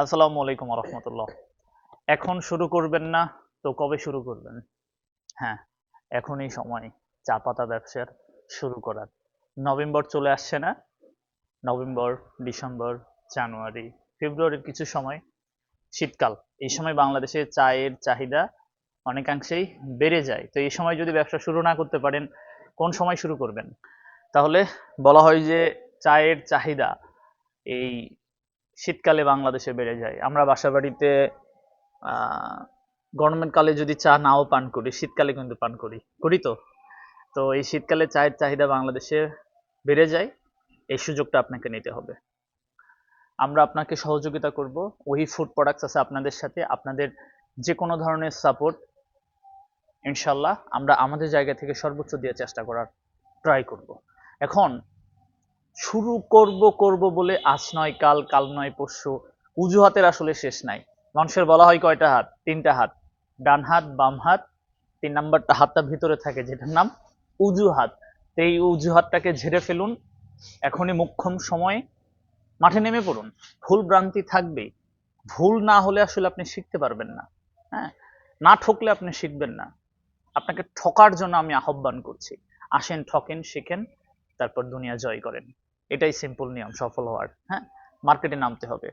আসসালামু আলাইকুম রহমতুল্লাহ এখন শুরু করবেন না, তো কবে শুরু করবেন? হ্যাঁ এখনই সময়, চা পাতা ব্যবসার শুরু করার। নভেম্বর চলে আসছে না? নভেম্বর, ডিসেম্বর, জানুয়ারি, ফেব্রুয়ারির কিছু সময়, শীতকাল। এই সময় বাংলাদেশে চায়ের চাহিদা অনেকাংশেই বেড়ে যায়। তো এই সময় যদি ব্যবসা শুরু না করতে পারেন, কোন সময় শুরু করবেন? তাহলে বলা হয় যে চায়ের চাহিদা এই শীতকালে বাংলাদেশে বেড়ে যায়। আমরা বাসা বাড়িতে গরমের কালে যদি চা নাও পান করি, শীতকালে কিন্তু পান করি। করি তো? তো এই শীতকালে চায়ের চাহিদা বাংলাদেশে বেড়ে যায়, এই সুযোগটা আপনাকে নিতে হবে। আমরা আপনাকে সহযোগিতা করব, ওই ফুড প্রোডাক্টস আছে আপনাদের সাথে, আপনাদের যে কোনো ধরনের সাপোর্ট ইনশাল্লাহ আমরা আমাদের জায়গা থেকে সর্বোচ্চ দিয়ে চেষ্টা করার ট্রাই করব। এখন শুরু করব করব বলে আজ নয়, কাল কাল নয়, পরশু উজুহাতের আসলে শেষ নাই। মানুষের বলা হয় কয়টা হাত? তিনটা হাত। ডান হাত, বাম হাত, তিন নাম্বারটা হাতটা ভিতরে থাকে যেটার নাম উজুহাত তো এই উজুহাতটাকে ঝেড়ে ফেলুন। এখনই মুখ্যম সময়ে। মাঠে নেমে পড়ুন। ভুল ভ্রান্তি থাকবেই। ভুল না হলে আসলে আপনি শিখতে পারবেন না। হ্যাঁ? না ঠকলে আপনি শিখবেন না। আপনাকে ঠকার জন্য আমি আহ্বান করছি। আসেন, ঠকেন, শিখেন, তারপর দুনিয়া জয় করেন। এটাই সিম্পল নিয়ম, সফল হওয়ার। হ্যাঁ? মার্কেটে নামতে হবে।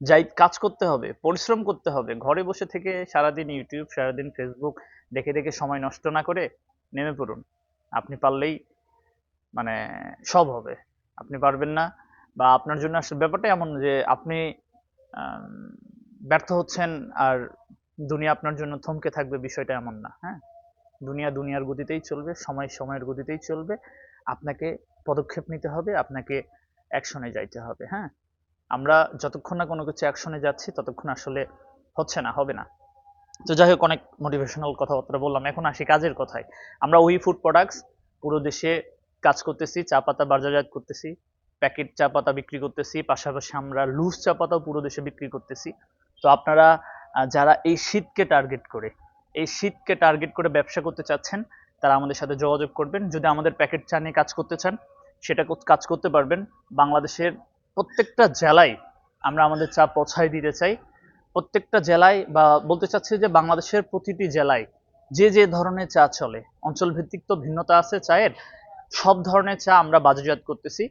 যাই কাজ করতে হবে, পরিশ্রম করতে হবে, ঘরে বসে থেকে সারাদিন ইউটিউব সারাদিন ফেসবুক দেখে দেখে সময় নষ্ট না করে নেমে পড়ুন। আপনি পারলেই মানে সব হবে। আপনি পারবেন না বা আপনার জন্য আসলে ব্যাপারটা এমন যে আপনি ব্যর্থ হচ্ছেন আর দুনিয়া আপনার জন্য থমকে থাকবে বিষয়টা এমন না। হ্যাঁ? দুনিয়া দুনিয়ার গতিতেই চলবে, সময় সময়ের গতিতেই চলবে। আপনাকে পদক্ষেপ নিতে হবে, আপনাকে অ্যাকশনে যাইতে হবে হ্যাঁ? আমরা যতক্ষণ না কোনো কিছু অ্যাকশনে যাচ্ছি, ততক্ষণ আসলে হচ্ছে না, হবে না। তো যাই হোক, অনেক মোটিভেশনাল কথাবার্তা বললাম, এখন আসি কাজের কথায়। আমরা ওই ফুড প্রোডাক্টস পুরো দেশে কাজ করতেছি, চা পাতা বাজারজাত করতেছি প্যাকেট চা পাতা বিক্রি করতেছি, পাশাপাশি আমরা লুজ চা পাতাও পুরো দেশে বিক্রি করতেছি। তো আপনারা যারা এই শীতকে টার্গেট করে, এই শীতকে টার্গেট করে ব্যবসা করতে চাচ্ছেন তারা আমাদের সাথে যোগাযোগ করবেন। যদি আমাদের প্যাকেট চা নিয়ে কাজ করতে চান, সেটা কাজ করতে পারবেন। বাংলাদেশের প্রত্যেকটা জেলায় আমরা আমাদের চা পৌঁছায় দিতে চাই। প্রত্যেকটা জেলায় বা বলতে চাচ্ছি যে বাংলাদেশের প্রতিটি জেলায় যে যে ধরনের চা চলে অঞ্চল ভিত্তিক তো ভিন্নতা আছে চায়ের, সব ধরনের চা আমরা বাজারজাত করতেছি।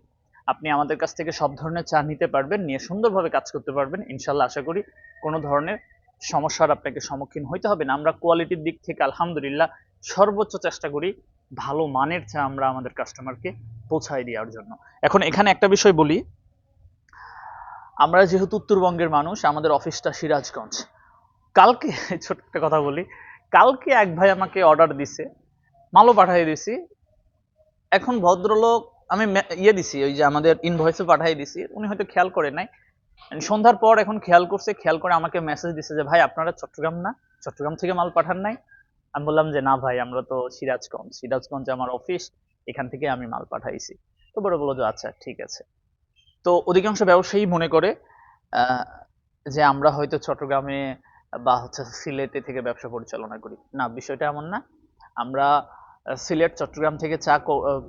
আপনি আমাদের কাছ থেকে সব ধরনের চা নিতে পারবেন, নিয়ে সুন্দরভাবে কাজ করতে পারবেন। ইনশাল্লাহ আশা করি কোনো ধরনের সমস্যার আপনাকে সম্মুখীন হইতে হবে না। আমরা কোয়ালিটির দিক থেকে আলহামদুলিল্লাহ সর্বোচ্চ চেষ্টা করি ভালো মানের চা আমরা আমাদের কাস্টমারকে পৌঁছায় দেওয়ার জন্য। এখন এখানে একটা বিষয় বলি। আমরা যেহেতু উত্তরবঙ্গের মানুষ, আমাদের অফিসটা সিরাজগঞ্জ। কালকে, ছোট্ট একটা কথা বলি, কালকে এক ভাই আমাকে অর্ডার দিছে, মালও পাঠিয়ে দিছি। এখন ভদ্রলোক, আমি ইয়ে দিছি, ওই যে আমাদের ইনভয়েসে পাঠিয়ে দিছি, উনি হয়তো খেয়াল করে নাই। সন্ধ্যার পর এখন খেয়াল করছে, খেয়াল করে আমাকে মেসেজ দিছে যে, ভাই, আপনারা চট্টগ্রাম না, চট্টগ্রাম থেকে মাল পাঠান নাই। আমি বললাম যে, না ভাই, আমরা তো সিরাজগঞ্জ। সিরাজগঞ্জ আমার অফিস এখান থেকে আমি মাল পাঠাইছি। তো বড় বলো যে আচ্ছা ঠিক আছে। তো অধিকাংশ ব্যবসায়ী মনে করে যে আমরা হয়তো চট্টগ্রামে বা হচ্ছে সিলেটে থেকে ব্যবসা পরিচালনা করি। না, বিষয়টা এমন না। আমরা সিলেট, চট্টগ্রাম থেকে চা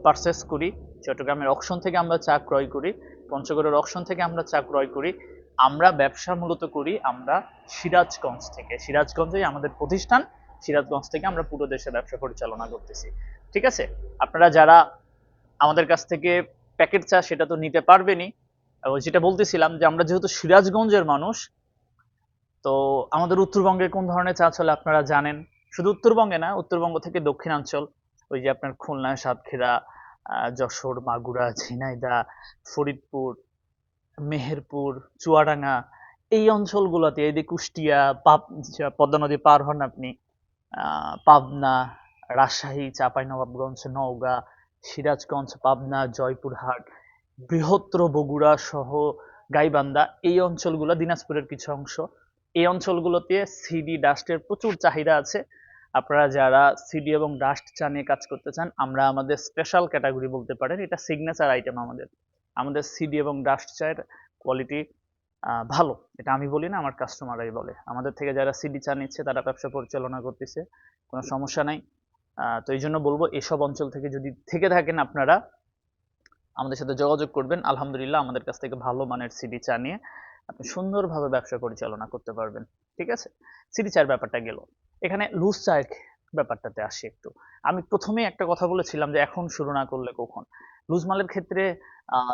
পারচেস করি। চট্টগ্রামের অকশন থেকে আমরা চা ক্রয় করি। পঞ্চগড়ের অকশন থেকে আমরা চা ক্রয় করি। আমরা ব্যবসা মূলত করি আমরা সিরাজগঞ্জ থেকে। সিরাজগঞ্জেই আমাদের প্রতিষ্ঠান। সিরাজগঞ্জ থেকে আমরা পুরো দেশে ব্যবসা পরিচালনা করতেছি। ঠিক আছে? আপনারা যারা আমাদের কাছ থেকে প্যাকেট চা, সেটা তো নিতে পারবেনই। যেটা বলতেছিলাম যে আমরা যেহেতু সিরাজগঞ্জের মানুষ, তো আমাদের উত্তরবঙ্গে কোন ধরনের চা চলে আপনারা জানেন? শুধু উত্তরবঙ্গে না, উত্তরবঙ্গ থেকে দক্ষিণাঞ্চল, ওই যে আপনার খুলনা, সাতক্ষীরা যশোর, মাগুরা, ঝিনাইদা, ফরিদপুর, মেহেরপুর, চুয়াডাঙ্গা, এই অঞ্চলগুলোতে, এই যে কুষ্টিয়া পাপ পদ্মা নদী পার হন আপনি পাবনা, রাজশাহী, চাঁপাইনবাবগঞ্জ, নওগাঁ, সিরাজগঞ্জ, পাবনা, জয়পুরহাট, বৃহত্তর বগুড়া সহ গাইবান্ধা এই অঞ্চলগুলো, দিনাজপুরের কিছু অংশ। এই অঞ্চলগুলোতে সিডি ডাস্টের প্রচুর চাহিদা আছে। আপনারা যারা সিডি এবং ডাস্ট চা নিয়ে কাজ করতে চান, আমরা আমাদের স্পেশাল ক্যাটাগরি বলতে পারেন, এটা সিগনেচার আইটেম আমাদের। আমাদের সিডি এবং ডাস্ট চায়ের কোয়ালিটি ভালো। এটা আমি বলি না, আমার কাস্টমাররাই বলে। আমাদের থেকে যারা সিডি চা নিচ্ছে, তারা ব্যবসা পরিচালনা করতেছে, কোনো সমস্যা নাই। তো এই জন্য বলব, এসব অঞ্চল থেকে যদি থেকে থাকেন আপনারা, আমাদের সাথে যোগাযোগ করবেন। আলহামদুলিল্লাহ, আমাদের কাছ থেকে ভালো মানের সিডি চা নিয়ে আপনি সুন্দরভাবে ব্যবসা পরিচালনা করতে পারবেন। ঠিক আছে? সিটি চায়ের ব্যাপারটা গেল। এখানে লুজ চায়ের ব্যাপারটাতে আসি একটু। আমি প্রথমে একটা কথা বলেছিলাম যে, এখন শুরু না করলে কখন? লুজ মালের ক্ষেত্রে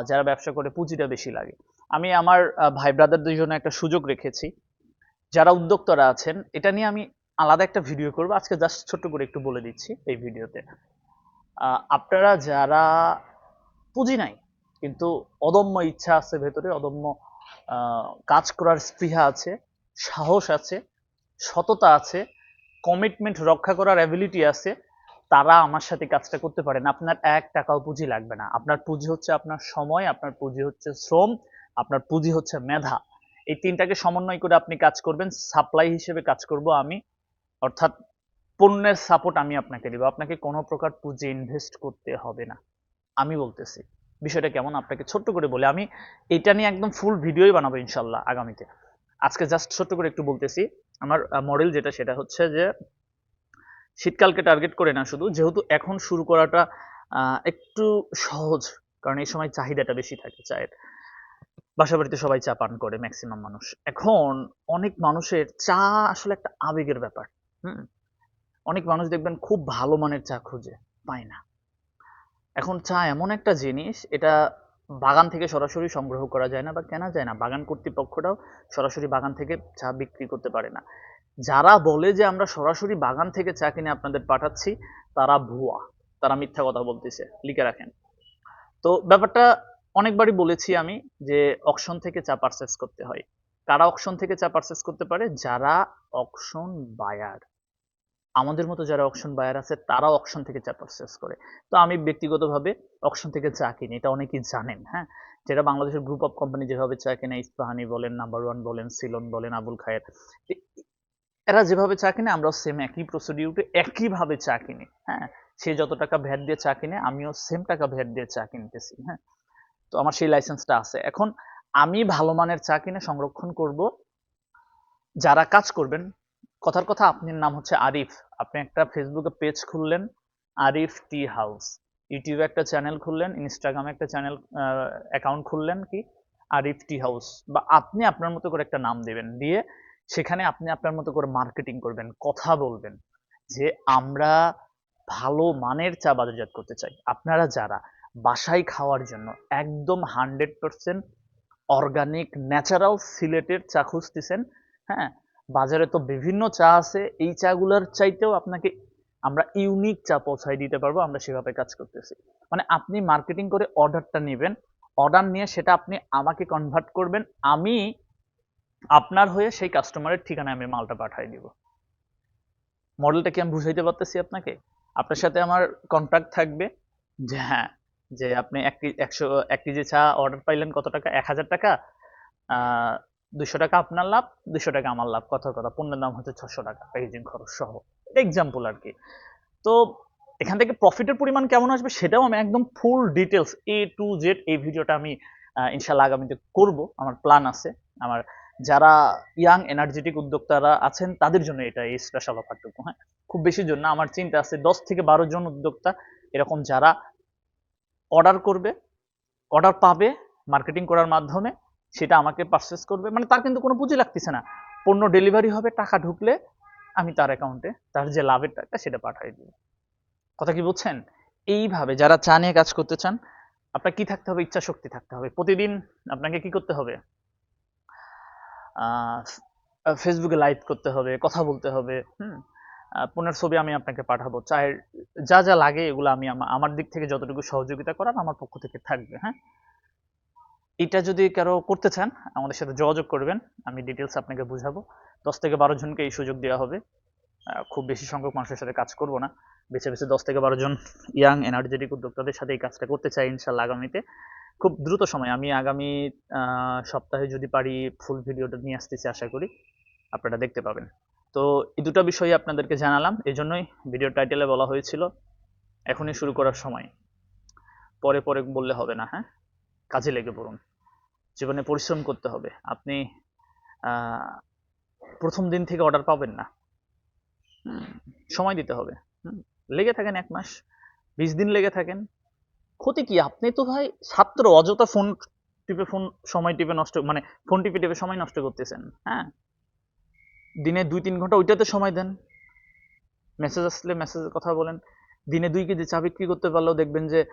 যারা ব্যবসা করে, পুঁজিটা বেশি লাগে। আমি আমার ভাই ব্রাদারদের জন্য একটা সুযোগ রেখেছি। যারা উদ্যোক্তারা আছেন, এটা নিয়ে আমি আলাদা একটা ভিডিও করব। আজকে জাস্ট ছোট্ট করে একটু বলে দিচ্ছি এই ভিডিওতে আপনারা যারা পুঁজি নাই, কিন্তু অদম্য ইচ্ছা আছে ভেতরে, অদম্য কাজ করার স্পৃহা আছে, সাহস আছে, সততা আছে কমিটমেন্ট রক্ষা করার অ্যাবিলিটি আছে, তারা আমার সাথে কাজটা করতে পারেন। আপনার এক টাকাও পুঁজি লাগবে না। আপনার পুঁজি হচ্ছে আপনার সময়, আপনার পুঁজি হচ্ছে শ্রম আপনার পুঁজি হচ্ছে মেধা। এই তিনটাকে সমন্বয় করে আপনি কাজ করবেন, সাপ্লাই হিসেবে কাজ করব আমি, অর্থাৎ পণ্যের সাপোর্ট আমি আপনাকে দিব। আপনাকে কোনো প্রকার পুঁজি ইনভেস্ট করতে হবে না, আমি বলতেছি। বিষয়টা কেমন? আপনাকে ছোট্ট করে বলে, আমি এটা নিয়ে একদম ফুল ভিডিওই বানাবো ইনশাল্লাহ আগামীতে। আজকে জাস্ট ছোট্ট করে একটু বলতেছি, আমার মডেল যেটা সেটা হচ্ছে যে, শীতকালকে টার্গেট করে না শুধু, যেহেতু এখন শুরু করাটা একটু সহজ, কারণ এই সময় চাহিদাটা বেশি থাকে চায়ের। বাসা বাড়িতে সবাই চা পান করে ম্যাক্সিমাম মানুষ। এখন অনেক মানুষের চা আসলে একটা আবেগের ব্যাপার, হুম? অনেক মানুষ দেখবেন খুব ভালো মানের চা খুঁজে, পায় না। এখন চা এমন একটা জিনিস, এটা বাগান থেকে সরাসরি সংগ্রহ করা যায় না বা কেনা যায় না। বাগান কর্তৃপক্ষটাও সরাসরি বাগান থেকে চা বিক্রি করতে পারে না। যারা বলে যে আমরা সরাসরি বাগান থেকে চা কিনে আপনাদের পাঠাচ্ছি, তারা ভুয়া। তারা মিথ্যা কথা বলতেছে, লিখে রাখেন। তো ব্যাপারটা অনেকবারই বলেছি আমি যে অকশন থেকে চা পারচেস করতে হয়। কারা অকশন থেকে চা পারচেস করতে পারে? যারা অকশন বায়ার আমাদের মতো যারা অকশন বায়ার আছে তারা অকশন থেকে চা পারচেস করে। তো আমি ব্যক্তিগতভাবে অকশন থেকে চা কিনি, এটা অনেকেই জানেন হ্যাঁ? যেটা বাংলাদেশের গ্রুপ অফ কোম্পানি যেভাবে চা কিনে, ইস্পাহানি বলেন নাম্বার ওয়ান বলেন, সিলন বলেন, আবুল খায়ের এরা যেভাবে চা কিনে, আমরাও সেম একই প্রসিডিউটে একইভাবে চা কিনি হ্যাঁ? সে যত টাকা ভ্যাট দিয়ে চা কিনে, আমিও সেম টাকা ভ্যাট দিয়ে চা কিনতেছি হ্যাঁ? তো আমার সেই লাইসেন্সটা আছে। এখন আমি ভালো মানের চা কিনে সংরক্ষণ করব। যারা কাজ করবেন, কথার কথা আপনার নাম হচ্ছে আরিফ। আপনি একটা ফেসবুকে পেজ খুললেন, আরিফ টি হাউস। ইউটিউবে একটা চ্যানেল খুললেন ইনস্টাগ্রামে একটা চ্যানেল অ্যাকাউন্ট খুললেন কি? Arif tea house. বা আপনি আপনার মতো করে একটা নাম দেবেন। দিয়ে সেখানে আপনি আপনার মতো করে মার্কেটিং করবেন, কথা বলবেন যে আমরা ভালো মানের চা বাজারজাত করতে চাই। আপনারা যারা বাসায় খাওয়ার জন্য। একদম হান্ড্রেড পারসেন্ট অর্গানিক, ন্যাচারাল সিলেটের চা খুঁজতেছেন। হ্যাঁ বাজারে তো বিভিন্ন চা আছে। এই চাগুলোর চাইতেও আপনাকে আমরা ইউনিক চা পৌঁছাই দিতে পারব, আমরা সেভাবে কাজ করতেছি। মানে আপনি মার্কেটিং করে অর্ডারটা নেবেন। অর্ডার নিয়ে সেটা আপনি আমাকে কনভার্ট করবেন। আমি আপনার হয়ে সেই কাস্টমারের ঠিকানায় আমি মালটা পাঠিয়ে দিব। মডেলটা কি আমি বুঝাইতে পারতেছি আপনাকে? আপনার সাথে আমার কন্ট্রাক্ট থাকবে যে হ্যাঁ যে আপনি এক একশো, এক কেজি চা অর্ডার পাইলেন কত টাকা? এক হাজার টাকা। দুশো টাকা আপনার লাভ দুশো টাকা আমার লাভ। কথার কথা, পণ্যের দাম হচ্ছে ছশো টাকা প্যাকেজিং খরচ সহ। এক্সাম্পল আর কি। তো এখান থেকে প্রফিটের পরিমাণ কেমন আসবে সেটাও আমি একদম full details A to Z এই ভিডিওটা আমি ইনশাল্লাহ আগামীতে করব। আমার প্ল্যান আছে। আমার যারা ইয়াং এনার্জেটিক উদ্যোক্তারা আছেন, তাদের জন্য এটা এই স্পেশাল অফারটুকু হ্যাঁ? খুব বেশি জন্য আমার চিন্তা আছে দশ থেকে বারো জন উদ্যোক্তা, এরকম যারা অর্ডার করবে অর্ডার পাবে মার্কেটিং করার মাধ্যমে, সেটা আমাকে পারচেস করবে। মানে তার কিন্তু কোনো পুঁজি লাগতেছে না। পণ্য ডেলিভারি হবে, টাকা ঢুকলে আমি তার অ্যাকাউন্টে তার যে লাভের টাকা, সেটা পাঠিয়ে দিব। কথা কি বুঝছেন? এইভাবে যারা চা নিয়ে কাজ করতে চান, আপনার কি থাকতে হবে? ইচ্ছা শক্তি থাকতে হবে। প্রতিদিন আপনাকে কি করতে হবে? ফেসবুকে লাইভ করতে হবে, কথা বলতে হবে, হুম? পণ্যের ছবি আমি আপনাকে পাঠাবো। চায়ের যা যা লাগে এগুলো আমি আমার দিক থেকে যতটুকু সহযোগিতা করার আমার পক্ষ থেকে থাকবে হ্যাঁ? এটা যদি কারও করতে চান, আমাদের সাথে যোগাযোগ করবেন, আমি ডিটেলস আপনাকে বুঝাবো। দশ থেকে বারো জনকে এই সুযোগ দেওয়া হবে। খুব বেশি সংখ্যক মানুষের সাথে কাজ করব না। বেছে বেছে দশ থেকে বারো জন ইয়াং এনার্জেটিক উদ্যোক্তাদের সাথে এই কাজটা করতে চাই ইনশাল্লাহ আগামীতে। খুব দ্রুত সময়, আমি আগামী সপ্তাহে যদি পারি ফুল ভিডিওটা নিয়ে আসতেছি আশা করি, আপনারা দেখতে পাবেন। তো এই দুটো বিষয় আপনাদেরকে জানালাম, এই জন্যই ভিডিও টাইটেলে বলা হয়েছিল, এখনই শুরু করার সময়। পরে পরে বললে হবে না হ্যাঁ? কাজে লেগে পড়ুন। জীবনে পরিশ্রম করতে হবে। আপনি প্রথম দিন থেকে অর্ডার পাবেন না। সময় দিতে হবে। লেগে থাকেন এক মাস, বিশ দিন লেগে থাকেন। ক্ষতি কি? আপনি তো ভাই ছাত্র, অযথা ফোন টিপে ফোন সময় টিপে নষ্ট মানে ফোন টিপে টিপে সময় নষ্ট করতেছেন হ্যাঁ? দিনে দুই তিন ঘণ্টা ওইটাতে সময় দেন। মেসেজ আসলে মেসেজের কথা বলেন। দিনে দুই কেজি চা বিক্রি করতে পারলেও দেখবেন যে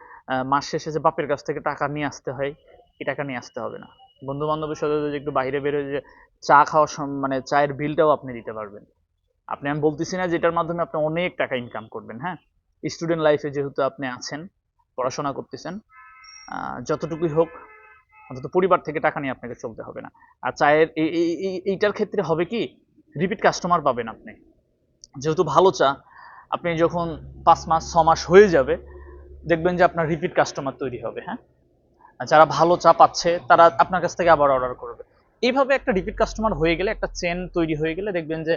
মাস শেষে যে বাপের কাছ থেকে টাকা নিয়ে আসতে হয়, এই টাকা নিয়ে আসতে হবে না। বন্ধু বান্ধবের সাথে যদি একটু বাইরে বেরোয় যে চা খাওয়ার মানে চায়ের বিলটাও আপনি দিতে পারবেন। আপনি, আমি বলতেছি না যে এটার মাধ্যমে আপনি অনেক টাকা ইনকাম করবেন হ্যাঁ? স্টুডেন্ট লাইফে যেহেতু আপনি আছেন, পড়াশোনা করতেছেন যতটুকুই হোক, অন্তত পরিবার থেকে টাকা নিয়ে আপনাকে চলতে হবে না। আর চায়ের, এই- এই- এই- এইটার ক্ষেত্রে হবে কি রিপিট কাস্টমার পাবেন আপনি। যেহেতু ভালো চা, আপনি যখন পাঁচ মাস, ছ মাস হয়ে যাবে, দেখবেন যে আপনার রিপিট কাস্টমার তৈরি হবে হ্যাঁ? যারা ভালো চা পাচ্ছে, তারা আপনার কাছ থেকে আবার অর্ডার করবে। এইভাবে একটা রিপিট কাস্টমার হয়ে গেলে, একটা চেন তৈরি হয়ে গেলে দেখবেন যে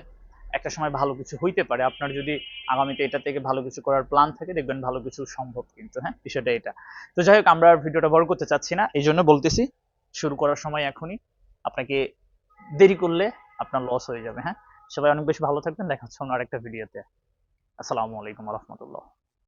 একটা সময় ভালো কিছু হইতে পারে। আপনার যদি আগামীতে এটা থেকে ভালো কিছু করার প্ল্যান থাকে, দেখবেন ভালো কিছু সম্ভব কিন্তু হ্যাঁ? বিষয়টা এটা। তো যাই হোক, আমরা ভিডিওটা বড় করতে চাচ্ছি না এই জন্য বলতেছি, শুরু করার সময় এখনই। আপনাকে দেরি করলে আপনার লস হয়ে যাবে হ্যাঁ? সবাই অনেক বেশি ভালো থাকবেন দেখা হচ্ছে অন্য আরেকটা ভিডিওতে আসসালামু আলাইকুম রহমতুল্লাহ।